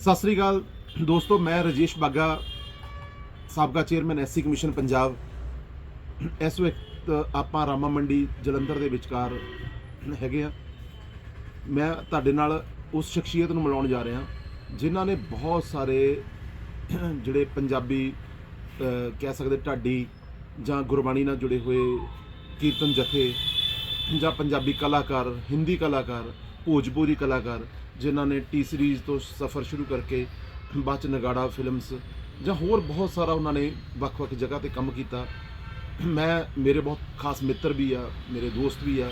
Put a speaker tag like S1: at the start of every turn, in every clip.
S1: ਸਤਿ ਸ੍ਰੀ ਅਕਾਲ ਦੋਸਤੋ, ਮੈਂ ਰਜੇਸ਼ ਬਾਗਾ, ਸਾਬਕਾ ਚੇਅਰਮੈਨ ਐਸਸੀ ਕਮਿਸ਼ਨ ਪੰਜਾਬ। ਇਸ ਵਕਤ ਆਪਾਂ ਰਾਮਾ ਮੰਡੀ ਜਲੰਧਰ ਦੇ ਵਿਚਕਾਰ ਹੈਗੇ ਆ ਮੈਂ ਤੁਹਾਡੇ ਨਾਲ ਉਸ ਸ਼ਖਸੀਅਤ ਨੂੰ ਮਿਲਾਉਣ ਜਾ ਰਿਹਾ, ਜਿਨ੍ਹਾਂ ਨੇ ਬਹੁਤ ਸਾਰੇ ਜਿਹੜੇ ਪੰਜਾਬੀ ਕਹਿ ਸਕਦੇ ਢਾਡੀ ਜਾਂ ਗੁਰਬਾਣੀ ਨਾਲ ਜੁੜੇ ਹੋਏ ਕੀਰਤਨ ਜਥੇ ਜਾਂ ਪੰਜਾਬੀ ਕਲਾਕਾਰ, ਹਿੰਦੀ ਕਲਾਕਾਰ, ਭੋਜਪੁਰੀ ਕਲਾਕਾਰ ਜਿਨ੍ਹਾਂ ਨੇ ਟੀ ਸੀਰੀਜ਼ ਤੋਂ ਸਫ਼ਰ ਸ਼ੁਰੂ ਕਰਕੇ ਬਾਅਦ ਚ ਨਗਾੜਾ ਫਿਲਮਸ ਜਾਂ ਹੋਰ ਬਹੁਤ ਸਾਰਾ ਉਹਨਾਂ ਨੇ ਵੱਖ-ਵੱਖ ਜਗ੍ਹਾ ਤੇ ਕੰਮ ਕੀਤਾ। ਮੈਂ, ਮੇਰੇ ਬਹੁਤ ਖਾਸ ਮਿੱਤਰ ਵੀ ਆ, ਮੇਰੇ ਦੋਸਤ ਵੀ ਆ,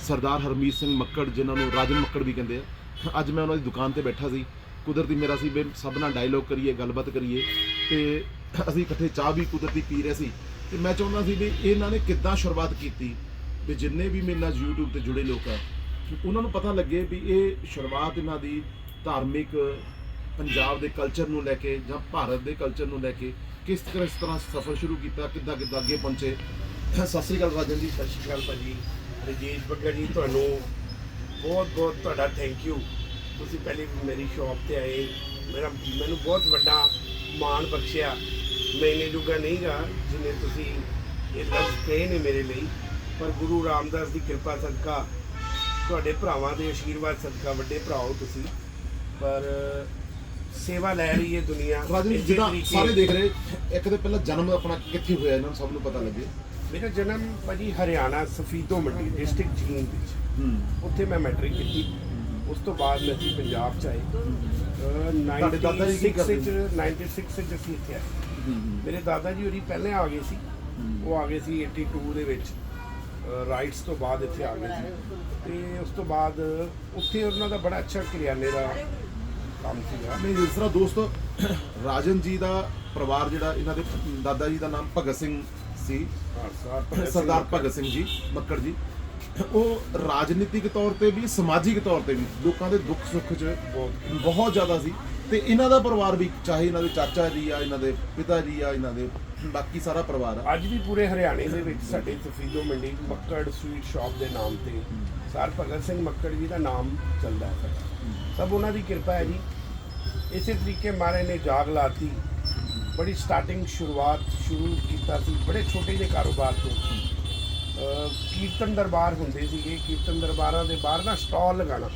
S1: ਸਰਦਾਰ ਹਰਮੀਤ ਸਿੰਘ ਮੱਕੜ, ਜਿਨ੍ਹਾਂ ਨੂੰ ਰਾਜਨ ਮੱਕੜ ਵੀ ਕਹਿੰਦੇ ਆ। ਅੱਜ ਮੈਂ ਉਹਨਾਂ ਦੀ ਦੁਕਾਨ ਤੇ ਬੈਠਾ ਸੀ। ਕੁਦਰਤੀ ਮੇਰਾ ਸੀ ਵੀ ਸਭ ਨਾਲ ਡਾਇਲੋਗ ਕਰੀਏ, ਗੱਲਬਾਤ ਕਰੀਏ। ਤੇ ਅਸੀਂ ਇਕੱਠੇ ਚਾਹ ਵੀ ਕੁਦਰਤੀ ਪੀ ਰਹੇ ਸੀ। ਤੇ ਮੈਂ ਚਾਹੁੰਦਾ ਸੀ ਵੀ ਇਹਨਾਂ ਨੇ ਕਿੱਦਾਂ ਸ਼ੁਰੂਆਤ ਕੀਤੀ। ਵੀ ਜਿੰਨੇ ਵੀ ਮੇਰੇ ਨਾਲ YouTube ਤੇ ਜੁੜੇ ਲੋਕ ਆ ਉਹਨਾਂ ਨੂੰ ਪਤਾ ਲੱਗੇ ਵੀ ਇਹ ਸ਼ੁਰੂਆਤ ਇਹਨਾਂ ਦੀ ਧਾਰਮਿਕ ਪੰਜਾਬ ਦੇ ਕਲਚਰ ਨੂੰ ਲੈ ਕੇ ਜਾਂ ਭਾਰਤ ਦੇ ਕਲਚਰ ਨੂੰ ਲੈ ਕੇ ਕਿਸ ਤਰ੍ਹਾਂ ਇਸ ਤਰ੍ਹਾਂ ਸਫ਼ਰ ਸ਼ੁਰੂ ਕੀਤਾ, ਕਿੱਦਾਂ ਕਿੱਦਾਂ ਅੱਗੇ ਪਹੁੰਚੇ। ਸਤਿ ਸ੍ਰੀ ਅਕਾਲ ਰਾਜਨ ਜੀ।
S2: ਸਤਿ ਸ਼੍ਰੀ ਅਕਾਲ ਭਾਜੀ। ਰਜੇਸ਼ ਬੱਗਾ ਜੀ, ਤੁਹਾਨੂੰ ਬਹੁਤ ਬਹੁਤ ਤੁਹਾਡਾ ਥੈਂਕ ਯੂ ਤੁਸੀਂ ਪਹਿਲੇ ਮੇਰੀ ਸ਼ਾਪ ਤੇ ਆਏ, ਮੇਰਾ ਮੈਨੂੰ ਬਹੁਤ ਵੱਡਾ ਮਾਣ ਬਖਸ਼ਿਆ। ਮੈਂ ਇਹਨੇ ਜੁਗਾ ਨਹੀਂਗਾ ਜਿਨੇ ਤੁਸੀਂ ਇਹ ਲਫ਼ਜ਼ ਕਹੇ ਨੇ ਮੇਰੇ ਲਈ। ਪਰ ਗੁਰੂ ਰਾਮਦਾਸ ਦੀ ਕਿਰਪਾ ਸਦਕਾ ਤੁਹਾਡੇ ਭਰਾਵਾਂ ਦੇ ਆਸ਼ੀਰਵਾਦ ਸਦਕਾ ਵੱਡੇ ਭਰਾਓ ਤੁਸੀਂ। ਪਰ ਸੇਵਾ ਲੈ ਰਹੀ ਹੈ ਦੁਨੀਆ
S1: ਰਾਜਨ ਜੀ
S2: ਇਸੇ
S1: ਜਿੱਦਾਂ
S2: ਤਰੀਕੇ-
S1: ਸਾਰੇ ਦੇਖ ਰਹੇ ਇੱਕ ਦੇ ਪਹਿਲਾਂ ਜਨਮ ਆਪਣਾ ਕਿੱਥੇ ਹੋਇਆ ਇਹਨਾਂ ਨੂੰ ਸਭ ਨੂੰ ਪਤਾ ਲੱਗੇ।
S2: ਮੇਰਾ ਜਨਮ ਭਾਜੀ ਹਰਿਆਣਾ ਸਫੀਦੋ ਮੰਡੀ ਡਿਸਟ੍ਰਿਕਟ ਜੀਂਦ ਵਿੱਚ।
S1: ਹੂੰ।
S2: ਉੱਥੇ ਮੈਂ ਮੈਟ੍ਰਿਕ ਕੀਤੀ। ਉਸ ਤੋਂ ਬਾਅਦ ਮੈਂ ਅਸੀਂ ਪੰਜਾਬ ਚ ਆਏ। ਅਹ
S1: ਤੁਹਾਡੇ ਦਾਦਾ ਜੀ ਕੀ
S2: 96
S1: ਕਰਦੇ
S2: ਚ 96 ਚ ਅਸੀਂ ਇੱਥੇ ਆਏ। ਮੇਰੇ ਦਾਦਾ ਜੀ ਹੋਰੀ ਪਹਿਲੇ ਆ ਗਏ ਸੀ। ਉਹ ਆ ਗਏ ਸੀ 82 ਦੇ ਵਿੱਚ। ਰਾਈਟਸ ਤੋਂ ਬਾਅਦ ਇੱਥੇ ਆ ਗਏ ਸੀ ਤੇ ਉਸ ਤੋਂ ਬਾਅਦ ਉੱਥੇ ਉਹਨਾਂ ਦਾ ਬੜਾ ਅੱਛਾ ਕਰਿਆਨੇ ਦਾ ਕੰਮ ਸੀਗਾ।
S1: ਨਹੀਂ ਜਿਸ ਤਰ੍ਹਾਂ ਦੋਸਤੋ ਰਾਜਨ ਜੀ ਦਾ ਪਰਿਵਾਰ ਜਿਹੜਾ ਇਹਨਾਂ ਦੇ ਦਾਦਾ ਜੀ ਦਾ ਨਾਮ ਭਗਤ ਸਿੰਘ ਸੀ।
S2: ਸਰਦਾਰ ਭਗਤ ਸਿੰਘ।
S1: ਸਰਦਾਰ ਭਗਤ ਸਿੰਘ ਜੀ ਮੱਕੜ ਜੀ। ਉਹ ਰਾਜਨੀਤਿਕ ਤੌਰ ਤੇ ਵੀ ਸਮਾਜਿਕ ਤੌਰ ਤੇ ਵੀ ਲੋਕਾਂ ਦੇ ਦੁੱਖ ਸੁੱਖ 'ਚ
S2: ਬਹੁਤ
S1: ਬਹੁਤ ਜ਼ਿਆਦਾ ਸੀ। ਤੇ ਇਹਨਾਂ ਦਾ ਪਰਿਵਾਰ ਵੀ ਚਾਹੇ ਇਹਨਾਂ ਦੇ ਚਾਚਾ ਜੀ ਆ ਇਹਨਾਂ ਦੇ ਪਿਤਾ ਜੀ ਆ ਇਹਨਾਂ ਦੇ ਬਾਕੀ ਸਾਰਾ ਪਰਿਵਾਰ ਆ।
S2: ਅੱਜ ਵੀ ਪੂਰੇ ਹਰਿਆਣੇ ਦੇ ਵਿੱਚ ਸਾਡੇ ਤਫੀਦੋ ਮੰਡੀ ਮੱਕੜ ਸਵੀਟ ਸ਼ਾਪ ਦੇ ਨਾਮ ਤੇ ਸਰ ਭਗਤ ਸਿੰਘ ਮੱਕੜ ਜੀ ਦਾ ਨਾਮ ਚੱਲਦਾ ਹੈ ਸਾਡਾ। ਸਭ ਉਹਨਾਂ ਦੀ ਕਿਰਪਾ ਹੈ ਜੀ। ਇਸੇ ਤਰੀਕੇ ਮਹਾਰਾਜ ਨੇ ਜਾਗ ਲਾਤੀ। ਬੜੀ ਸਟਾਰਟਿੰਗ ਸ਼ੁਰੂਆਤ ਸ਼ੁਰੂ ਕੀਤਾ ਸੀ। ਬੜੇ ਛੋਟੇ ਜਿਹੇ ਕਾਰੋਬਾਰ ਤੋਂ। ਕੀਰਤਨ ਦਰਬਾਰ ਹੁੰਦੇ ਸੀਗੇ। ਕੀਰਤਨ ਦਰਬਾਰਾਂ ਦੇ ਬਾਹਰ ਨਾ ਸਟਾਲ ਲਗਾਉਣਾ।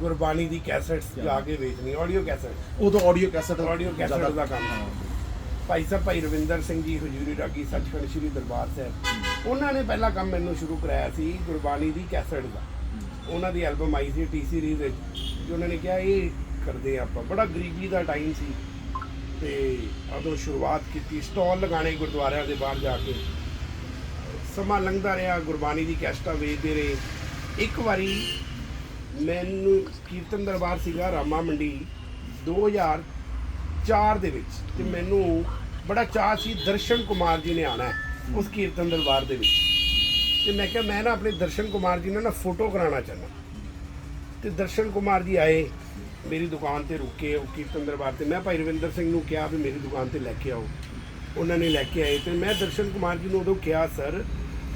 S2: ਗੁਰਬਾਣੀ ਦੀ ਕੈਸੇਟਸ ਲਾ ਕੇ ਵੇਚਣੀ ਆਡੀਓ ਕੈਸੇਟ
S1: ਉਦੋਂ ਆਡੀਓ ਕੈਸਟ
S2: ਆਡੀਓ ਕੈਸੇਟ ਦਾ ਕੰਮ। ਭਾਈ ਸਾਹਿਬ, ਭਾਈ ਰਵਿੰਦਰ ਸਿੰਘ ਜੀ, ਹਜੂਰੀ ਰਾਗੀ ਸੱਚਖੰਡ ਸ੍ਰੀ ਦਰਬਾਰ ਸਾਹਿਬ। ਉਹਨਾਂ ਨੇ ਪਹਿਲਾ ਕੰਮ ਮੈਨੂੰ ਸ਼ੁਰੂ ਕਰਾਇਆ ਸੀ ਗੁਰਬਾਣੀ ਦੀ ਕੈਸਟ ਦਾ। ਉਹਨਾਂ ਦੀ ਐਲਬਮ ਆਈ ਸੀ ਟੀ ਸੀਰੀਜ਼ ਵਿੱਚ। ਤੇ ਉਹਨਾਂ ਨੇ ਕਿਹਾ, ਇਹ ਕਰਦੇ ਆਪਾਂ। ਬੜਾ ਗਰੀਬੀ ਦਾ ਟਾਈਮ ਸੀ। ਤੇ ਉਦੋਂ ਸ਼ੁਰੂਆਤ ਕੀਤੀ ਸਟਾਲ ਲਗਾਣੇ ਗੁਰਦੁਆਰਿਆਂ ਦੇ ਬਾਹਰ ਜਾ ਕੇ। ਸਮਾਂ ਲੰਘਦਾ ਰਿਹਾ, ਗੁਰਬਾਣੀ ਦੀ ਕੈਸਟਾਂ ਵੇਚਦੇ ਰਹੇ। ਇੱਕ ਵਾਰੀ ਮੈਨੂੰ ਕੀਰਤਨ ਦਰਬਾਰ ਸੀਗਾ ਰਾਮਾ ਮੰਡੀ। 2004 ਦੇ ਵਿੱਚ ਤੇ ਮੈਨੂੰ ਬੜਾ ਚਾਅ ਸੀ ਦਰਸ਼ਨ ਕੁਮਾਰ ਜੀ ਨੇ ਆਣਾ ਹੈ ਉਸ ਕੀਰਤਨ ਦਰਬਾਰ ਦੇ ਵਿੱਚ। ਤੇ ਮੈਂ ਕਿਹਾ ਮੈਂ ਨਾ ਆਪਣੇ ਦਰਸ਼ਨ ਕੁਮਾਰ ਜੀ ਨਾਲ ਨਾ ਫੋਟੋ ਕਰਾਉਣਾ ਚਾਹੁੰਦਾ। ਤੇ ਦਰਸ਼ਨ ਕੁਮਾਰ ਜੀ ਆਏ ਮੇਰੀ ਦੁਕਾਨ ਤੇ ਰੁਕੇ ਉਹ ਕੀਰਤਨ ਦਰਬਾਰ ਤੇ ਮੈਂ ਭਾਈ ਰਵਿੰਦਰ ਸਿੰਘ ਨੂੰ ਕਿਹਾ ਵੀ ਮੇਰੀ ਦੁਕਾਨ ਤੇ ਲੈ ਕੇ ਆਓ। ਉਹਨਾਂ ਨੇ ਲੈ ਕੇ ਆਏ ਤੇ ਮੈਂ ਦਰਸ਼ਨ ਕੁਮਾਰ ਜੀ ਨੂੰ ਉਦੋਂ ਕਿਹਾ ਸਰ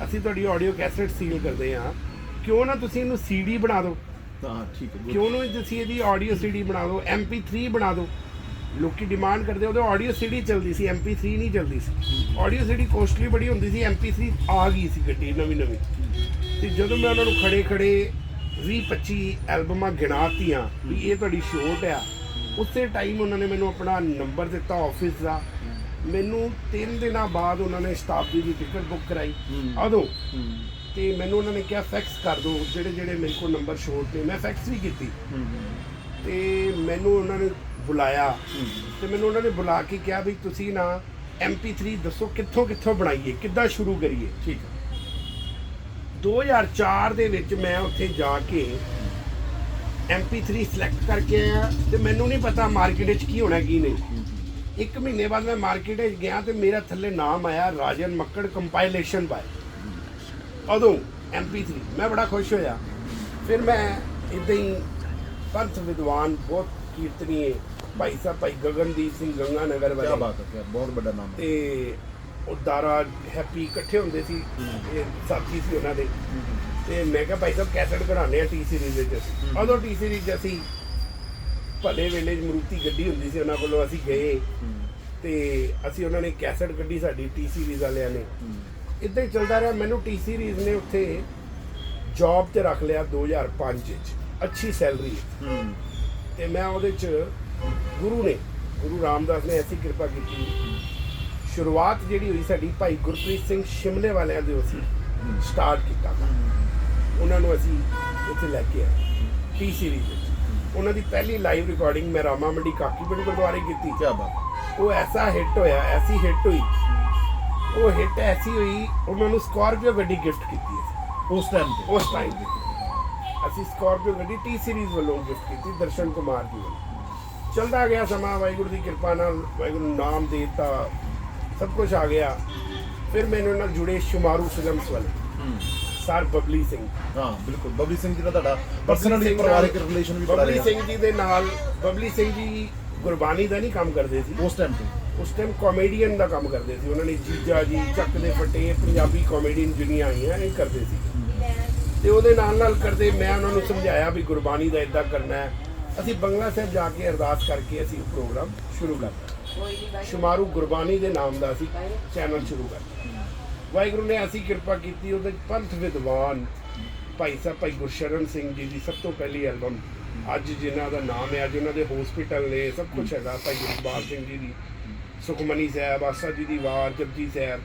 S2: ਅਸੀਂ ਤੁਹਾਡੀ ਆਡੀਓ ਕੈਸੇਟ ਸੀਲ ਕਰਦੇ ਹਾਂ। ਕਿਉਂ ਨਾ ਤੁਸੀਂ ਇਹਨੂੰ ਸੀਡੀ ਬਣਾ ਦਿਓ?
S1: ਹਾਂ ਠੀਕ ਹੈ.
S2: ਕਿਉਂ ਨਾ ਤੁਸੀਂ ਇਹਦੀ ਆਡੀਓ ਸੀਡੀ ਬਣਾ ਦਿਓ MP3 ਬਣਾ ਦਿਓ। ਲੋਕੀ ਡਿਮਾਂਡ ਕਰਦੇ ਉਹਦੇ ਆਡੀਓ ਸੀਡੀ ਚੱਲਦੀ ਸੀ, MP3 ਨਹੀਂ ਚੱਲਦੀ ਸੀ। ਆਡੀਓ ਸੀਡੀ ਕੋਸਟਲੀ ਬੜੀ ਹੁੰਦੀ ਸੀ, MP3 ਆ ਗਈ ਸੀ ਗੱਡੀ ਨਵੀਂ ਨਵੀਂ। ਤੇ ਜਦੋਂ ਮੈਂ ਉਹਨਾਂ ਨੂੰ ਖੜੇ ਖੜੇ 20 25 ਐਲਬਮਾਂ ਗਿਣਾਤੀਆਂ ਵੀ ਇਹ ਤੁਹਾਡੀ ਸ਼ੋਟ ਆ, ਉਸੇ ਟਾਈਮ ਉਹਨਾਂ ਨੇ ਮੈਨੂੰ ਆਪਣਾ ਨੰਬਰ ਦਿੱਤਾ ਆਫਿਸ ਦਾ। ਮੈਨੂੰ 3 ਦਿਨਾਂ ਬਾਅਦ ਉਹਨਾਂ ਨੇ ਸ਼ਤਾਬਦੀ ਦੀ ਟਿਕਟ ਬੁੱਕ ਕਰਾਈ। ਉਦੋਂ
S1: ਹੂੰ
S2: ਤੇ ਮੈਨੂੰ ਉਹਨਾਂ ਨੇ ਕਿਹਾ ਫੈਕਸ ਕਰ ਦਿਓ ਜਿਹੜੇ ਜਿਹੜੇ ਮੇਰੇ ਕੋਲ ਨੰਬਰ ਸ਼ੋਟ ਨੇ, ਮੈਂ ਫੈਕਸ ਵੀ ਕੀਤੀ।
S1: ਹੂੰ
S2: ਤੇ ਮੈਨੂੰ ਉਹਨਾਂ ਨੇ ਬੁਲਾਇਆ। ਤੇ ਮੈਨੂੰ ਉਹਨਾਂ ਨੇ ਬੁਲਾ ਕੇ ਕਿਹਾ ਵੀ ਤੁਸੀਂ ਨਾ MP3 ਦੱਸੋ ਕਿੱਥੋਂ ਕਿੱਥੋਂ ਬਣਾਈਏ ਕਿੱਦਾਂ ਸ਼ੁਰੂ ਕਰੀਏ।
S1: ਠੀਕ ਹੈ।
S2: 2004 ਦੇ ਵਿੱਚ ਮੈਂ ਉੱਥੇ ਜਾ ਕੇ MP3 ਸਿਲੈਕਟ ਕਰਕੇ ਆਇਆ ਤੇ ਮੈਨੂੰ ਨਹੀਂ ਪਤਾ ਮਾਰਕੀਟ ਵਿੱਚ ਕੀ ਹੋਣਾ ਕੀ ਨਹੀਂ। ਇੱਕ ਮਹੀਨੇ ਬਾਅਦ ਮੈਂ ਮਾਰਕੀਟ ਵਿੱਚ ਗਿਆ ਤੇ ਮੇਰਾ ਥੱਲੇ ਨਾਮ ਆਇਆ ਰਾਜਨ ਮੱਕੜ ਕੰਪਾਈਲੇਸ਼ਨ ਬਾय ਉਦੋਂ MP3 ਮੈਂ ਬੜਾ ਖੁਸ਼ ਹੋਇਆ। ਫਿਰ ਮੈਂ ਇਦਾਂ ਹੀ ਪੰਥ ਵਿਦਵਾਨ ਬਹੁਤ ਕੀਰਤਨੀਏ ਭਾਈ ਸਾਹਿਬ ਭਾਈ ਗਗਨਦੀਪ ਸਿੰਘ ਗੰਗਾ ਨਗਰ
S1: ਕੀ
S2: ਵਾਲੇ।
S1: ਬਾਤ ਹੈ ਕਿਆ ਬਹੁਤ ਵੱਡਾ ਨਾਮ ਹੈ।
S2: ਤੇ ਉਹ ਦਾਰਾ ਹੈਪੀ ਇਕੱਠੇ ਹੁੰਦੇ ਸੀ ਇਹ ਸਾਥੀ ਸੀ ਉਹਨਾਂ ਦੇ। ਤੇ ਮੈਂ ਕਿਹਾ ਭਾਈ ਸਾਹਿਬ ਕੈਸਟ ਕਢਾਉਂਦੇ ਆ ਟੀ ਸੀਰੀਜ਼ ਵਿੱਚ ਅਸੀਂ। ਉਦੋਂ ਟੀ ਸੀਰੀਜ਼ ਅਸੀਂ ਭਲੇ ਵੇਲੇ ਮਰੂਤੀ ਗੱਡੀ ਹੁੰਦੀ ਸੀ ਉਹਨਾਂ ਕੋਲੋਂ ਅਸੀਂ ਗਏ। ਤੇ ਅਸੀਂ ਉਹਨਾਂ ਨੇ ਕੈਸਟ ਕੱਢੀ ਸਾਡੀ ਟੀ ਸੀਰੀਜ਼ ਵਾਲਿਆਂ ਨੇ। ਇਦਾਂ ਹੀ ਚੱਲਦਾ ਰਿਹਾ। ਮੈਨੂੰ ਟੀ ਸੀਰੀਜ਼ ਨੇ ਉੱਥੇ ਜੌਬ ਤੇ ਰੱਖ ਲਿਆ 2005 ਵਿੱਚ ਅੱਛੀ ਸੈਲਰੀ। ਤੇ ਮੈਂ ਉਹਦੇ ਚ ਗੁਰੂ ਨੇ ਗੁਰੂ ਰਾਮਦਾਸ ਨੇ ਐਸੀ ਕਿਰਪਾ ਕੀਤੀ। ਸ਼ੁਰੂਆਤ ਜਿਹੜੀ ਹੋਈ ਸਾਡੀ ਭਾਈ ਗੁਰਪ੍ਰੀਤ ਸਿੰਘ ਸ਼ਿਮਲੇ ਵਾਲਿਆਂ ਦੇ ਅਸੀਂ ਸਟਾਰਟ ਕੀਤਾ ਉਹਨਾਂ ਨੂੰ ਅਸੀਂ ਉੱਥੇ ਲੈ ਕੇ ਆਏ ਟੀ ਸੀਰੀਜ਼ ਵਿੱਚ। ਉਹਨਾਂ ਦੀ ਪਹਿਲੀ ਲਾਈਵ ਰਿਕਾਰਡਿੰਗ ਮੈਂ ਰਾਮਾ ਮੰਡੀ ਕਾਕੀ ਪਿੰਡ ਗੁਰਦੁਆਰੇ ਕੀਤੀ।
S1: ਕੀ ਬਾਤ
S2: ਉਹ ਐਸਾ ਹਿੱਟ ਹੋਇਆ ਐਸੀ ਹਿੱਟ ਹੋਈ। ਉਹ ਹਿੱਟ ਐਸੀ ਹੋਈ ਉਹਨਾਂ ਨੂੰ ਸਕਾਰਪੀਓ ਗੱਡੀ ਗਿਫਟ ਕੀਤੀ
S1: ਉਸ ਟਾਈਮ ਤੇ।
S2: ਉਸ ਟਾਈਮ ਤੇ। ਅਸੀਂ ਸਕਾਰਪੀਓ ਗੱਡੀ ਟੀ ਸੀਰੀਜ਼ ਵੱਲੋਂ ਗਿਫਟ ਕੀਤੀ ਦਰਸ਼ਨ ਕੁਮਾਰ ਜੀ ਵੱਲੋਂ। ਚਲਦਾ ਗਿਆ ਸਮਾਂ ਵਾਹਿਗੁਰੂ ਦੀ ਕਿਰਪਾ ਨਾਲ ਵਾਹਿਗੁਰੂ ਨਾਮ ਦਿੱਤਾ ਸਭ ਕੁਝ ਆ ਗਿਆ। ਫਿਰ ਮੈਨੂੰ ਨਾਲ ਜੁੜੇ ਸ਼ੁਮਾਰੂ ਫਿਲਮਸ ਵਾਲੇ ਸਰ ਬਬਲੀ ਸਿੰਘ।
S1: ਹਾਂ ਬਿਲਕੁਲ। ਬਬਲੀ ਸਿੰਘ ਜੀ ਦਾ ਤੁਹਾਡਾ
S2: ਬਬਲੀ
S1: ਪਰਸਨਲੀ ਪਰਿਵਾਰਕ ਰਿਲੇਸ਼ਨ ਵੀ ਬੜਾ
S2: ਬਬਲੀ
S1: ਰਿਹਾ
S2: ਸਿੰਘ ਜੀ ਦੇ ਨਾਲ ਬਬਲੀ ਸਿੰਘ ਜੀ ਗੁਰਬਾਣੀ ਦਾ ਨਹੀਂ ਕੰਮ ਕਰਦੇ ਸੀ।
S1: ਉਸ ਟਾਈਮ ਤੇ।
S2: ਉਸ ਟਾਈਮ ਕਾਮੇਡੀਅਨ ਦਾ ਕੰਮ ਕਰਦੇ ਸੀ। ਉਹਨਾਂ ਨੇ ਜੀਜਾ ਜੀ ਚੱਕ ਦੇ ਫਟੇ ਪੰਜਾਬੀ ਕਾਮੇਡੀਅਨ ਜਿਹੜੀਆਂ ਆਈਆਂ ਇਹ ਕਰਦੇ ਸੀ। ਤੇ ਉਹਦੇ ਨਾਲ ਨਾਲ ਕਰਦੇ ਮੈਂ ਉਹਨਾਂ ਨੂੰ ਸਮਝਾਇਆ ਵੀ ਗੁਰਬਾਣੀ ਦਾ ਇਦਾਂ ਕਰਨਾ ਹੈ। ਅਸੀਂ ਬੰਗਲਾ ਸਾਹਿਬ ਜਾ ਕੇ ਅਰਦਾਸ ਕਰਕੇ ਅਸੀਂ ਪ੍ਰੋਗਰਾਮ ਸ਼ੁਰੂ ਕਰਤਾ ਸ਼ੁਮਾਰੂ ਗੁਰਬਾਣੀ ਦੇ ਨਾਮ ਦਾ ਅਸੀਂ ਚੈਨਲ ਸ਼ੁਰੂ ਕਰਤਾ ਵਾਹਿਗੁਰੂ ਨੇ ਅਸੀਂ ਕਿਰਪਾ ਕੀਤੀ, ਉਹਦੇ ਪੰਥ ਵਿਦਵਾਨ ਭਾਈ ਸਾਹਿਬ, ਭਾਈ ਗੁਰਸ਼ਰਨ ਸਿੰਘ ਜੀ ਦੀ ਸਭ ਤੋਂ ਪਹਿਲੀ ਐਲਬਮ ਅੱਜ ਜਿਨ੍ਹਾਂ ਦਾ ਨਾਮ ਹੈ, ਅੱਜ ਉਹਨਾਂ ਦੇ ਹਸਪੀਟਲ ਨੇ ਸਭ ਕੁਝ ਹੈਗਾ, ਭਾਈ ਗੁਰਬਾਜ ਸਿੰਘ ਜੀ ਦੀ, ਸੁਖਮਨੀ ਸਾਹਿਬ ਆਸਾ ਜੀ ਦੀ ਵਾਰ ਜਪਜੀ ਸਾਹਿਬ।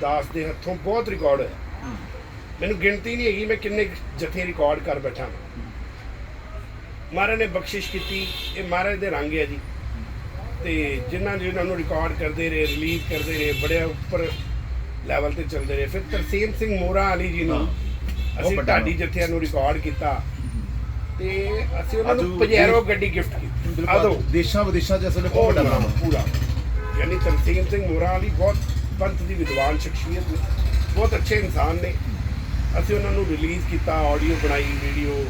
S2: ਦਾਸ ਦੇ ਹੱਥੋਂ ਬਹੁਤ ਰਿਕਾਰਡ ਹੋਇਆ। ਮੈਨੂੰ ਗਿਣਤੀ ਨਹੀਂ ਹੈਗੀ, ਮੈਂ ਕਿੰਨੇ ਜਥੇ ਰਿਕਾਰਡ ਕਰ ਬੈਠਾ ਹਾਂ ਮਹਾਰਾਜ ਨੇ ਬਖਸ਼ਿਸ਼ ਕੀਤੀ ਇਹ ਮਹਾਰਾਜ ਦੇ ਰੰਗ ਹੈ ਜੀ। ਤੇ ਜਿਨ੍ਹਾਂ ਜਿਨ੍ਹਾਂ ਨੂੰ ਰਿਕਾਰਡ ਕਰਦੇ ਰਹੇ ਰਿਲੀਜ਼ ਕਰਦੇ ਰਹੇ ਬੜੇ ਉੱਪਰ ਲੈਵਲ ਤੇ ਚੱਲਦੇ ਰਹੇ। ਫਿਰ ਤਰਸੀਮ ਸਿੰਘ ਮੋਰਾ ਵਾਲੀ ਜੀ ਨੂੰ। ਅਸੀਂ ਢਾਡੀ। ਜਥਿਆਂ ਨੂੰ ਰਿਕਾਰਡ ਕੀਤਾ। ਤੇ ਅਸੀਂ ਉਹਨਾਂ ਨੂੰ ਪਜੈਰੋ ਗੱਡੀ ਗਿਫਟ ਕੀਤੀ। ਆਦੋ
S1: ਦੇਸ਼ਾਂ ਵਿਦੇਸ਼ਾਂ ਚ ਅਸਲ ਬਹੁਤ ਵੱਡਾ ਨਾਮ
S2: ਨਾਮ ਪੂਰਾ। ਯਾਨੀ ਤਰਸੀਮ ਸਿੰਘ ਮੋਰਾ ਵਾਲੀ ਬਹੁਤ ਪੰਥ ਦੀ ਵਿਦਵਾਨ ਸ਼ਖਸੀਅਤ ਨੇ ਬਹੁਤ ਅੱਛੇ ਇਨਸਾਨ ਨੇ। ਅਸੀਂ ਉਹਨਾਂ ਨੂੰ ਰਿਲੀਜ਼ ਕੀਤਾ ਆਡੀਓ ਬਣਾਈ ਵੀਡੀਓ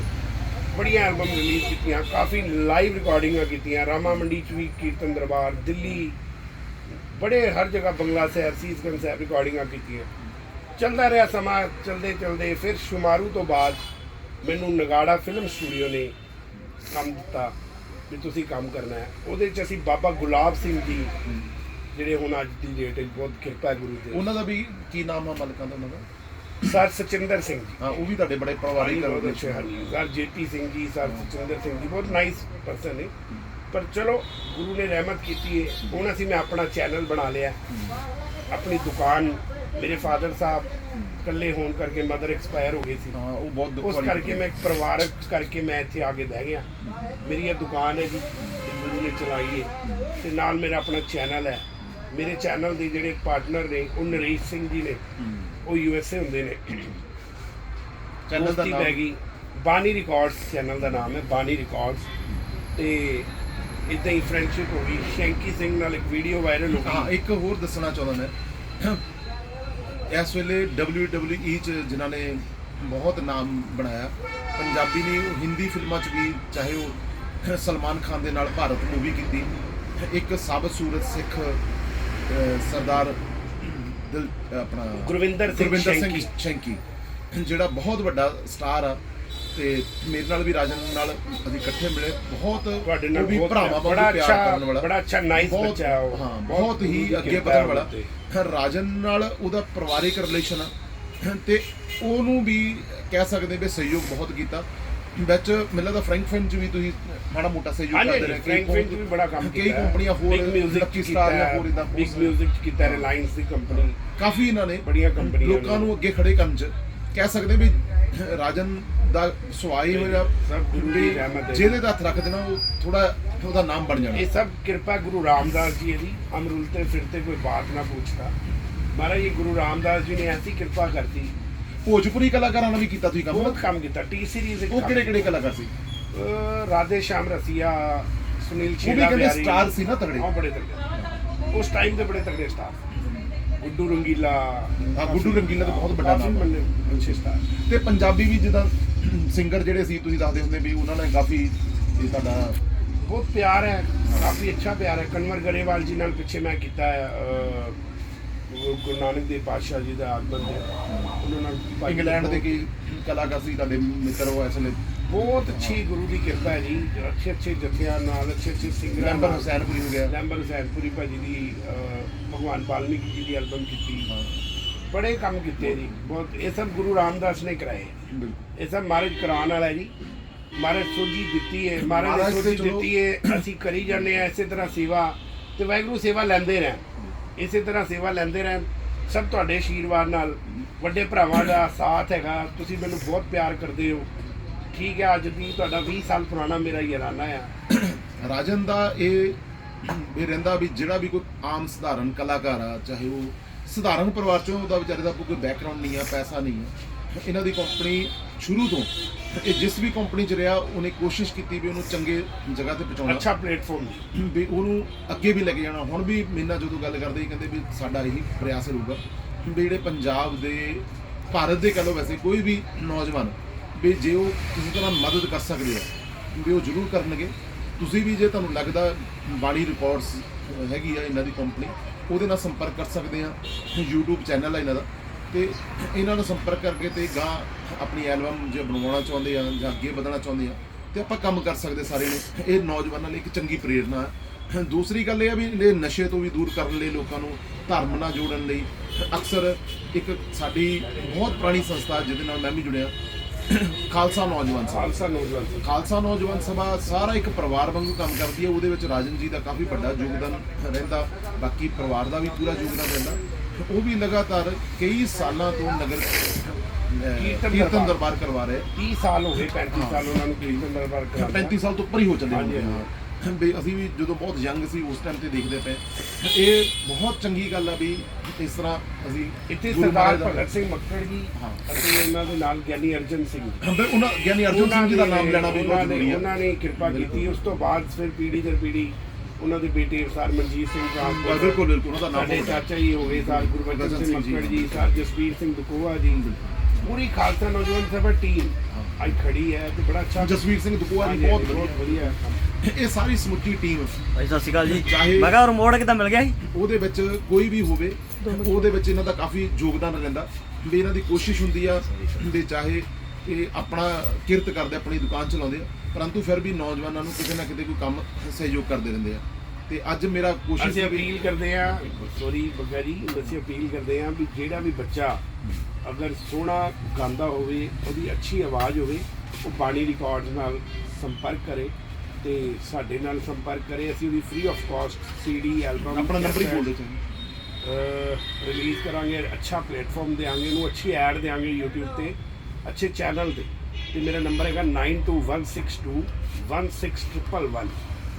S2: ਬੜੀਆਂ ਐਲਬਮ ਰਿਲੀਜ਼ ਕੀਤੀਆਂ, ਕਾਫੀ ਲਾਈਵ ਰਿਕਾਰਡਿੰਗਾਂ ਕੀਤੀਆਂ, ਰਾਮਾ ਮੰਡੀ ਚ ਵੀ ਕੀਰਤਨ ਦਰਬਾਰ, ਦਿੱਲੀ, ਬੜੇ ਹਰ ਜਗ੍ਹਾ ਬੰਗਲਾ ਸਾਹਿਬ, ਸੀਸਗੰਜ ਸਾਹਿਬ ਰਿਕਾਰਡਿੰਗਾਂ ਕੀਤੀਆਂ। ਚੱਲਦਾ ਰਿਹਾ ਸਮਾਂ, ਚਲਦੇ ਚਲਦੇ ਫਿਰ ਸ਼ੁਮਾਰੂ ਤੋਂ ਬਾਅਦ ਮੈਨੂੰ ਨਗਾੜਾ ਫਿਲਮ ਸਟੂਡੀਓ ਨੇ ਕੰਮ ਦਿੱਤਾ ਵੀ ਤੁਸੀਂ ਕੰਮ ਕਰਨਾ ਹੈ। ਉਹਦੇ ਚ ਅਸੀਂ ਬਾਬਾ ਗੁਲਾਬ ਸਿੰਘ ਜੀ, ਜਿਹੜੇ ਹੁਣ ਅੱਜ ਦੀ ਡੇਟ ਵਿੱਚ ਬਹੁਤ ਕਿਰਪਾ ਹੈ ਗੁਰੂ ਦੀ।
S1: ਉਹਨਾਂ ਦਾ ਵੀ ਕੀ ਨਾਮ ਆ ਮਲਕਾਂ ਦਾ ਉਹਨਾਂ ਦਾ?
S2: ਸਰ ਸਚਿੰਦਰ ਸਿੰਘ ਜੀ।
S1: ਹਾਂ ਉਹ ਵੀ ਤੁਹਾਡੇ ਬੜੇ ਪਰਿਵਾਰਿਕ
S2: ਬਹੁਤ
S1: ਰਿਲੇਸ਼ਨ
S2: ਅੱਛੇ ਹਨ sir JP Singh ji sir ਸਚਿੰਦਰ Singh ji ਬਹੁਤ ਨਾਈਸ ਪਰਸਨ ਨੇ। ਪਰ ਚਲੋ ਗੁਰੂ ਨੇ ਰਹਿਮਤ ਕੀਤੀ ਹੈ ਹੁਣ ਅਸੀਂ ਮੈਂ ਆਪਣਾ ਚੈਨਲ ਬਣਾ ਲਿਆ। ਆਪਣੀ ਦੁਕਾਨ ਮੇਰੇ ਫਾਦਰ ਸਾਹਿਬ ਇਕੱਲੇ ਹੋਣ ਕਰਕੇ ਮਦਰ ਐਕਸਪਾਇਰ ਹੋ ਗਈ ਸੀ।
S1: ਹਾਂ ਉਹ ਬਹੁਤ ਦੁੱਖ
S2: ਉਸ
S1: ਵਾਲੀ
S2: ਕਰਕੇ ਮੈਂ ਇੱਕ ਪਰਿਵਾਰਕ ਕਰਕੇ ਮੈਂ ਇੱਥੇ ਆ ਕੇ ਬਹਿ ਗਿਆ। ਮੇਰੀ ਇਹ ਦੁਕਾਨ ਹੈ ਜੀ ਤੇ ਗੁਰੂ ਨੇ ਚਲਾਈ ਹੈ ਤੇ ਨਾਲ ਮੇਰਾ ਆਪਣਾ ਚੈਨਲ ਹੈ। ਮੇਰੇ ਚੈਨਲ ਦੇ ਜਿਹੜੇ ਪਾਰਟਨਰ ਨੇ ਉਹ ਨਰੇਸ਼ ਸਿੰਘ ਜੀ ਨੇ। ਉਹ ਯੂ ਐਸ ਏ ਹੁੰਦੇ ਨੇ।
S1: ਚੈਨਲ ਦਾ ਨਾਮ
S2: ਗਈ ਬਾਨੀ ਰਿਕਾਰਡਸ ਚੈਨਲ ਦਾ ਨਾਮ ਹੈ ਬਾਨੀ ਰਿਕਾਰਡਸ ਤੇ ਇਦਾਂ ਹੀ ਫਰੈਂਡਸ਼ਿਪ ਹੋ ਗਈ। ਸ਼ੈਂਕੀ ਸਿੰਘ ਨਾਲ ਇੱਕ ਵੀਡੀਓ ਵਾਇਰਲ ਹੋ
S1: ਹਾਂ
S2: ਗਈ
S1: ਇੱਕ ਹੋਰ ਦੱਸਣਾ ਚਾਹੁੰਦਾ ਮੈਂ। ਇਸ ਵੇਲੇ WWE ਚ ਜਿਨ੍ਹਾਂ ਨੇ ਬਹੁਤ ਨਾਮ ਬਣਾਇਆ ਪੰਜਾਬੀ ਨੇ ਹਿੰਦੀ ਫਿਲਮਾਂ ਚ ਵੀ ਚਾਹੇ ਉਹ ਸਲਮਾਨ ਖਾਨ ਦੇ ਨਾਲ ਭਾਰਤ ਮੂਵੀ ਕੀਤੀ ਇੱਕ ਸਾਬਤ ਸੂਰਤ ਸਿੱਖ ਸਰਦਾਰ ਦਿਲ ਆਪਣਾ
S2: ਗੁਰਵਿੰਦਰ ਸਿੰਘ
S1: ਗੁਰਵਿੰਦਰ। ਸਿੰਘ ਸ਼ੈਂਕੀ। ਜਿਹੜਾ ਬਹੁਤ ਵੱਡਾ ਸਟਾਰ ਆ ਤੇ ਮੇਰੇ ਨਾਲ ਵੀ ਰਾਜਨ ਨਾਲ ਅਸੀਂ ਇਕੱਠੇ ਮਿਲੇ। ਬਹੁਤ
S2: ਤੁਹਾਡੇ ਨਾਲ
S1: ਵੀ
S2: ਬਹੁਤ
S1: ਭਰਾਵਾਂ
S2: ਬੜਾ
S1: ਪਿਆਰ ਕਰਨ ਵਾਲਾ।
S2: ਬੜਾ ਅੱਛਾ
S1: ਬਹੁਤ-
S2: ਬੱਚਾ ਹੈ ਉਹ।
S1: ਹਾਂ
S2: ਬਹੁਤ
S1: ਹੀ ਅੱਗੇ ਵਧਣ ਵਾਲਾ। ਰਾਜਨ ਨਾਲ ਉਹਦਾ ਪਰਿਵਾਰਿਕ ਰਿਲੇਸ਼ਨ ਆ। ਤੇ ਉਹਨੂੰ ਵੀ ਕਹਿ ਸਕਦੇ ਵੀ ਸਹਿਯੋਗ ਬਹੁਤ ਕੀਤਾ। ਵਿੱਚ ਮੈਨੂੰ ਲੱਗਦਾ ਫਰੈਂਕਫਨ ਚ ਵੀ ਤੁਸੀਂ ਮਾੜਾ ਮੋਟਾ ਸਹਿਯੋਗ ਕਰਦੇ ਰਹੇ।
S2: ਫਰੈਂਕ ਫਿੰਚ ਵੀ ਬੜਾ ਕੰਮ ਕੀਤਾ
S1: ਕਈ ਕੰਪਨੀਆਂ ਹੋਰ ਲੱਕੀ ਸਟਾਰ ਜਾਂ ਹੋਰ ਇਦਾਂ
S2: ਬਿਗ ਮਿਊਜ਼ਿਕ ਕੀਤਾ ਰਿਲਾਇੰਸ ਦੀ ਕੰਪਨੀ
S1: ਕਾਫੀ ਇਹਨਾਂ ਨੇ
S2: ਬੜੀਆਂ ਕੰਪਨੀਆਂ
S1: ਲੋਕਾਂ
S2: ਨੇ।
S1: ਅੱਗੇ ਖੜੇ ਕਰਨ ਚ। ਕਹਿ ਸਕਦੇ ਵੀ ਰਾਜਨ ਦਾ ਸੁਆਈ ਹੋਇਆ
S2: ਸਭ ਗੁਰੂ ਦੀ ਰਹਿਮਤ ਹੈ।
S1: ਜਿਹਦੇ ਦਾ ਹੱਥ ਰੱਖ ਦੇਣਾ ਉਹ ਥੋੜਾ ਉਹਦਾ ਨਾਮ ਬਣ ਜਾਣਾ।
S2: ਇਹ ਸਭ ਕਿਰਪਾ ਗੁਰੂ ਰਾਮਦਾਸ ਜੀ ਦੀ ਹਮ ਰੁਲਤੇ ਫਿਰਤੇ ਕੋਈ ਬਾਤ ਨਾ ਪੁੱਛਤਾ ਮਹਾਰਾਜ ਗੁਰੂ ਰਾਮਦਾਸ ਜੀ ਨੇ ਐਸੀ ਕਿਰਪਾ ਕਰਤੀ
S1: ਭੋਜਪੁਰੀ ਕਲਾਕਾਰਾਂ ਨਾਲ ਵੀ ਕੀਤਾ ਤੁਸੀਂ ਕੰਮ?
S2: ਬਹੁਤ ਕੰਮ ਕੀਤਾ ਟੀ ਸੀਰੀਜ਼
S1: ਉਹ ਕਿਹੜੇ ਕਿਹੜੇ ਕਲਾਕਾਰ ਸੀ?
S2: ਰਾਧੇ ਸ਼ਾਮ ਰਸੀਆ ਸੁਨੀਲ
S1: ਵੀ
S2: ਛੇੜਾ
S1: ਕਹਿੰਦੇ
S2: ਬਿਹਾਰੀ।
S1: star ਸੀ ਨਾ ਤਗੜੇ।
S2: ਹਾਂ ਬੜੇ ਤਗੜੇ। ਉਸ ਟਾਈਮ ਤੇ ਬੜੇ ਤਗੜੇ ਸਟਾਰ ਗੁੱਡੂ ਰੰਗੀਲਾ।
S1: ਹਾਂ, ਗੁੱਡੂ ਰੰਗੀਲਾ ਤਾਂ ਬਹੁਤ ਵੱਡਾ ਨਾਮ ਹੈ।
S2: ਅੱਛੇ ਸਟਾਰ
S1: ਤੇ ਪੰਜਾਬੀ ਵੀ ਜਿੱਦਾਂ ਸਿੰਗਰ ਜਿਹੜੇ ਸੀ ਤੁਸੀਂ ਦੱਸਦੇ ਹੁੰਦੇ ਵੀ ਉਹਨਾਂ ਨੇ ਕਾਫੀ ਇਹ ਤੁਹਾਡਾ
S2: ਬਹੁਤ ਪਿਆਰ ਹੈ ਕਾਫੀ ਅੱਛਾ ਪਿਆਰ ਹੈ। ਕਨਵਰ ਗਰੇਵਾਲ ਜੀ ਨਾਲ ਪਿੱਛੇ ਮੈਂ ਕੀਤਾ ਹੈ ਅਹ, ਗੁਰੂ ਨਾਨਕ ਦੇਵ ਪਾਤਸ਼ਾਹ ਜੀ ਦਾ ਆਗਮਨ ਦੇ ਉਹਨਾਂ ਨਾਲ ਭਾਈ
S1: ਇੰਗਲੈਂਡ ਦੇ ਕੀ ਕਲਾਕਾਰ ਸੀ ਤੁਹਾਡੇ ਮਿੱਤਰ ਉਹ ਇਸ ਵੇਲੇ
S2: ਬਹੁਤ ਅੱਛੀ ਗੁਰੂ ਦੀ ਕਿਰਪਾ ਹੈ ਜੀ। ਅੱਛੇ ਅੱਛੇ ਜਥਿਆਂ ਨਾਲ ਅੱਛੇ ਅੱਛੇ ਸਿੰਗਰਾਂ ਨਾਲ।
S1: ਹੁਸੈਨਪੁਰੀ ਹੋ ਗਿਆ।
S2: ਲੈਂਬਰ ਹੁਸੈਨਪੁਰੀ ਭਾਜੀ ਦੀ ਭਗਵਾਨ ਵਾਲਮੀਕੀ ਜੀ ਦੀ ਐਲਬਮ ਕੀਤੀ। ਬੜੇ ਕੰਮ ਕੀਤੇ ਜੀ। ਬਹੁਤ ਇਹ ਸਭ ਗੁਰੂ ਰਾਮਦਾਸ ਨੇ ਕਰਾਏ। ਇਹ ਸਭ ਮਹਾਰਾਜ ਕਰਾਉਣ ਵਾਲਾ ਜੀ। ਮਹਾਰਾਜ ਸੋਝੀ ਦਿੱਤੀ ਹੈ। ਮਹਾਰਾਜ ਨੇ ਸੋਝੀ ਦਿੱਤੀ ਹੈ। ਅਸੀਂ ਕਰੀ ਜਾਂਦੇ ਆ ਇਸੇ ਤਰ੍ਹਾਂ ਸੇਵਾ ਤੇ ਵਾਹਿਗੁਰੂ ਸੇਵਾ ਲੈਂਦੇ ਰਹਿਣ। ਇਸੇ ਤਰ੍ਹਾਂ ਸੇਵਾ ਲੈਂਦੇ ਰਹਿਣ। ਸਭ ਤੁਹਾਡੇ ਆਸ਼ੀਰਵਾਦ ਨਾਲ। ਵੱਡੇ ਭਰਾਵਾਂ ਦਾ ਸਾਥ ਹੈਗਾ। ਤੁਸੀਂ ਮੈਨੂੰ ਬਹੁਤ ਪਿਆਰ ਕਰਦੇ ਹੋ। ਠੀਕ ਹੈ, ਅੱਜ ਦੀ ਤੁਹਾਡਾ 20 ਸਾਲ ਪੁਰਾਣਾ ਮੇਰਾ ਯਾਰਾਨਾ ਆ।
S1: ਰਾਜਨ ਦਾ ਇਹ ਵੀ ਰਹਿੰਦਾ ਵੀ ਜਿਹੜਾ ਵੀ ਕੋਈ ਆਮ ਸਧਾਰਨ ਕਲਾਕਾਰ ਆ, ਚਾਹੇ ਉਹ ਸਧਾਰਨ ਪਰਿਵਾਰ ਚੋਂ ਉਹਦਾ ਵਿਚਾਰੇ ਦਾ ਕੋਈ ਬੈਕਗ੍ਰਾਉਂਡ ਨਹੀਂ ਆ, ਪੈਸਾ ਨਹੀਂ ਆ। ਇਹਨਾਂ ਦੀ ਕੰਪਨੀ ਸ਼ੁਰੂ ਤੋਂ ਇਹ ਜਿਸ ਵੀ ਕੰਪਨੀ 'ਚ ਰਿਹਾ ਉਹਨੇ ਕੋਸ਼ਿਸ਼ ਕੀਤੀ ਵੀ ਉਹਨੂੰ ਚੰਗੇ ਜਗ੍ਹਾ ਤੇ ਪਹੁੰਚਾਉਣਾ
S2: ਅੱਛਾ ਪਲੇਟਫਾਰਮ
S1: ਵੀ ਉਹਨੂੰ ਅੱਗੇ ਵੀ ਲੈ ਕੇ ਜਾਣਾ। ਹੁਣ ਵੀ ਮੇਨਾ ਜਦੋਂ ਗੱਲ ਕਰਦੇ ਸੀ ਕਹਿੰਦੇ ਵੀ ਸਾਡਾ ਇਹੀ ਪ੍ਰਯਾਸ ਰਹੂਗਾ। ਵੀ ਜਿਹੜੇ ਪੰਜਾਬ ਦੇ ਭਾਰਤ ਦੇ ਕਹ ਵੈਸੇ ਕੋਈ ਵੀ ਨੌਜਵਾਨ ਵੀ ਜੇ ਉਹ ਕਿਸੇ ਤਰ੍ਹਾਂ ਮਦਦ ਕਰ ਸਕਦੇ ਆ ਵੀ ਉਹ ਜ਼ਰੂਰ ਕਰਨਗੇ। ਤੁਸੀਂ ਵੀ ਜੇ ਤੁਹਾਨੂੰ ਲੱਗਦਾ ਬਾਣੀ ਰਿਕਾਰਡਸ ਹੈਗੀ ਆ ਇਹਨਾਂ ਦੀ ਕੰਪਨੀ ਉਹਦੇ ਨਾਲ ਸੰਪਰਕ ਕਰ ਸਕਦੇ ਆ। YouTube ਚੈਨਲ ਆ ਇਹਨਾਂ ਦਾ। ਤੇ ਇਹਨਾਂ ਨਾਲ ਸੰਪਰਕ ਕਰਕੇ ਤੇ ਗਾਂ ਆਪਣੀ ਐਲਬਮ ਜੇ ਬਣਵਾਉਣਾ ਚਾਹੁੰਦੇ ਆ ਜਾਂ ਅੱਗੇ ਵਧਣਾ ਚਾਹੁੰਦੇ ਆ ਤੇ ਆਪਾਂ ਕੰਮ ਕਰ ਸਕਦੇ ਸਾਰੇ ਨੇ। ਇਹ ਨੌਜਵਾਨਾਂ ਲਈ ਇੱਕ ਚੰਗੀ ਪ੍ਰੇਰਨਾ ਹੈ। ਦੂਸਰੀ ਗੱਲ ਇਹ ਆ ਵੀ ਇਹ ਨਸ਼ੇ ਤੋਂ ਵੀ ਦੂਰ ਕਰਨ ਲਈ ਲੋਕਾਂ ਨੂੰ ਧਰਮ ਨਾਲ ਜੋੜਨ ਲਈ ਅਕਸਰ ਇੱਕ ਸਾਡੀ ਬਹੁਤ ਪੁਰਾਣੀ ਸੰਸਥਾ ਜਿਹਦੇ ਨਾਲ ਮੈਂ ਵੀ ਜੁੜਿਆ। ਖਾਲਸਾ ਨੌਜਵਾਨ ਸਭਾ।
S2: ਖਾਲਸਾ ਨੌਜਵਾਨ।
S1: ਖਾਲਸਾ ਨੌਜਵਾਨ ਸਭਾ ਸਾਰਾ ਇੱਕ ਪਰਿਵਾਰ ਵਾਂਗੂ ਕੰਮ ਕਰਦੀ ਹੈ। ਉਹਦੇ ਵਿੱਚ ਰਾਜਨ ਜੀ ਦਾ ਕਾਫੀ ਵੱਡਾ ਯੋਗਦਾਨ ਰਹਿੰਦਾ। ਬਾਕੀ ਪਰਿਵਾਰ ਦਾ ਵੀ ਪੂਰਾ ਯੋਗਦਾਨ ਰਹਿੰਦਾ। ਉਹ ਵੀ ਲਗਾਤਾਰ ਕਈ ਸਾਲਾਂ ਤੋਂ ਨਗਰ
S2: ਕੀਰਤਨ
S1: ਕੀਰਤਨ
S2: ਦਰਬਾਰ।
S1: ਕਰਵਾ ਰਹੇ।
S2: 30 ਸਾਲ ਹੋ ਗਏ 35 ਸਾਲ ਉਹਨਾਂ ਨੂੰ ਕੀਰਤਨ ਦਰਬਾਰ ਕਰਾਉਂਦਾ
S1: 35 ਸਾਲ ਤੋਂ ਉੱਪਰ ਹੀ ਹੋ ਚੱਲੇ
S2: ਹਾਂਜੀ,
S1: ਹਾਂ। ਵੀ ਅਸੀਂ ਵੀ ਜਦੋਂ ਬਹੁਤ ਯੰਗ ਸੀ ਉਸ ਟਾਈਮ ਤੇ ਦੇਖਦੇ ਪਏ। ਇਹ ਬਹੁਤ ਚੰਗੀ ਗੱਲ ਆ ਵੀ ਇਸ ਤਰ੍ਹਾਂ ਅਸੀਂ
S2: ਇੱਥੇ ਸਰਦਾਰ ਭਗਤ ਸਿੰਘ ਮੱਕੜ ਜੀ। ਅਤੇ ਉਹਨਾਂ ਦੇ ਨਾਲ ਗਿਆਨੀ ਅਰਜਨ ਸਿੰਘ
S1: ਵੀ ਉਹਨਾਂ ਗਿਆਨੀ ਅਰਜਨ ਸਿੰਘ ਜੀ ਦਾ ਨਾਮ ਲੈਣਾ ਵੀ ਬਹੁਤ ਜ਼ਰੂਰੀ ਹੈ
S2: ਉਹਨਾਂ ਨੇ ਕਿਰਪਾ ਕੀਤੀ। ਉਸ ਤੋਂ ਬਾਅਦ ਫਿਰ ਪੀੜੀ ਦਰ ਪੀੜੀ ਉਹਨਾਂ ਦੇ ਬੇਟੇ ਸਰ ਮਨਜੀਤ ਸਿੰਘ ਟਰਾਂਸਪੋਰਟ
S1: ਬਿਲਕੁਲ ਬਿਲਕੁਲ ਉਹਦਾ ਨਾਮ
S2: ਸਾਡੇ। ਚਾਚਾ ਜੀ ਹੋ ਗਏ ਸਰ ਗੁਰਬਚਨ ਸਿੰਘ ਮੱਕੜ
S1: ਜੀ।
S2: ਜੀ ਸਰ ਜਸਵੀਰ ਸਿੰਘ ਦਕੋਆ ਜੀ। ਪੂਰੀ ਖਾਲਸਾ ਨੌਜਵਾਨ ਸਭਾ ਟੀਮ ਅੱਜ ਖੜੀ ਹੈ ਤੇ ਬੜਾ ਅੱਛਾ
S1: ਜਸਵੀਰ ਸਿੰਘ ਦਕੂਆ ਜੀ ਬਹੁਤ
S2: ਬਹੁਤ
S1: ਵਧੀਆ। ਇਹ ਸਾਰੀ ਸਮੁੱਚੀ ਟੀਮ।
S3: ਭਾਈ ਸਤਿ ਸ਼੍ਰੀ ਅਕਾਲ ਜੀ। ਮੈਂ ਕਿਹਾ ਰਿਮੋਟ ਕਿੱਦਾਂ ਮਿਲ ਗਿਆ ਸੀ?
S1: ਉਹਦੇ ਵਿੱਚ ਕੋਈ ਵੀ ਹੋਵੇ ਉਹਦੇ ਵਿੱਚ ਇਹਨਾਂ ਦਾ ਕਾਫੀ ਯੋਗਦਾਨ ਰਹਿੰਦਾ। ਵੀ ਇਹਨਾਂ ਦੀ ਕੋਸ਼ਿਸ਼ ਹੁੰਦੀ ਆ ਵੀ ਚਾਹੇ ਇਹ ਆਪਣਾ ਕਿਰਤ ਕਰਦੇ ਆਪਣੀ ਦੁਕਾਨ ਚਲਾਉਂਦੇ ਆ। ਪਰੰਤੂ ਫਿਰ ਵੀ ਨੌਜਵਾਨਾਂ ਨੂੰ ਕਿਤੇ ਨਾ ਕਿਤੇ ਕੋਈ ਕੰਮ ਸਹਿਯੋਗ ਕਰਦੇ ਰਹਿੰਦੇ ਆ। ਤੇ ਅੱਜ ਮੇਰਾ ਕੋਸ਼ਿਸ਼
S2: ਅਸੀਂ ਅਪੀਲ ਕਰਦੇ ਆ ਸੋਰੀ ਬੱਗਾ ਜੀ ਅਸੀਂ ਅਪੀਲ ਕਰਦੇ ਆ ਵੀ ਜਿਹੜਾ ਵੀ ਬੱਚਾ ਅਗਰ ਸੋਹਣਾ ਗਾਉਂਦਾ ਹੋਵੇ ਉਹਦੀ ਅੱਛੀ ਆਵਾਜ਼ ਹੋਵੇ ਉਹ ਬਾਣੀ ਰਿਕਾਰਡਸ ਨਾਲ ਸੰਪਰਕ ਕਰੇ ਤੇ ਸਾਡੇ ਨਾਲ ਸੰਪਰਕ ਕਰੇ। ਅਸੀਂ ਉਹਦੀ free of cost CD album
S1: ਆਪਣਾ ਨੰਬਰ ਹੀ ਬੋਲ ਦਿਓ
S2: ਰਿਲੀਜ਼ ਕਰਾਂਗੇ ਅੱਛਾ ਪਲੇਟਫਾਰਮ ਦੇਾਂਗੇ ਇਹਨੂੰ ਅੱਛੀ ਐਡ ਦੇਾਂਗੇ YouTube ਤੇ। ਅੱਛੇ ਚੈਨਲ ਤੇ ਤੇ ਮੇਰਾ ਨੰਬਰ ਹੈਗਾ 9216216111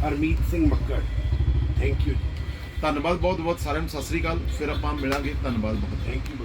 S2: ਹਰਮੀਤ ਸਿੰਘ ਮੱਕੜ ਥੈਂਕ ਯੂ
S1: ਧੰਨਵਾਦ ਬਹੁਤ ਬਹੁਤ ਸਾਰਿਆਂ ਨੂੰ ਸਤਿ ਸ੍ਰੀ ਅਕਾਲ ਫਿਰ ਆਪਾਂ ਮਿਲਾਂਗੇ ਧੰਨਵਾਦ ਬਹੁਤ
S2: ਥੈਂਕ ਯੂ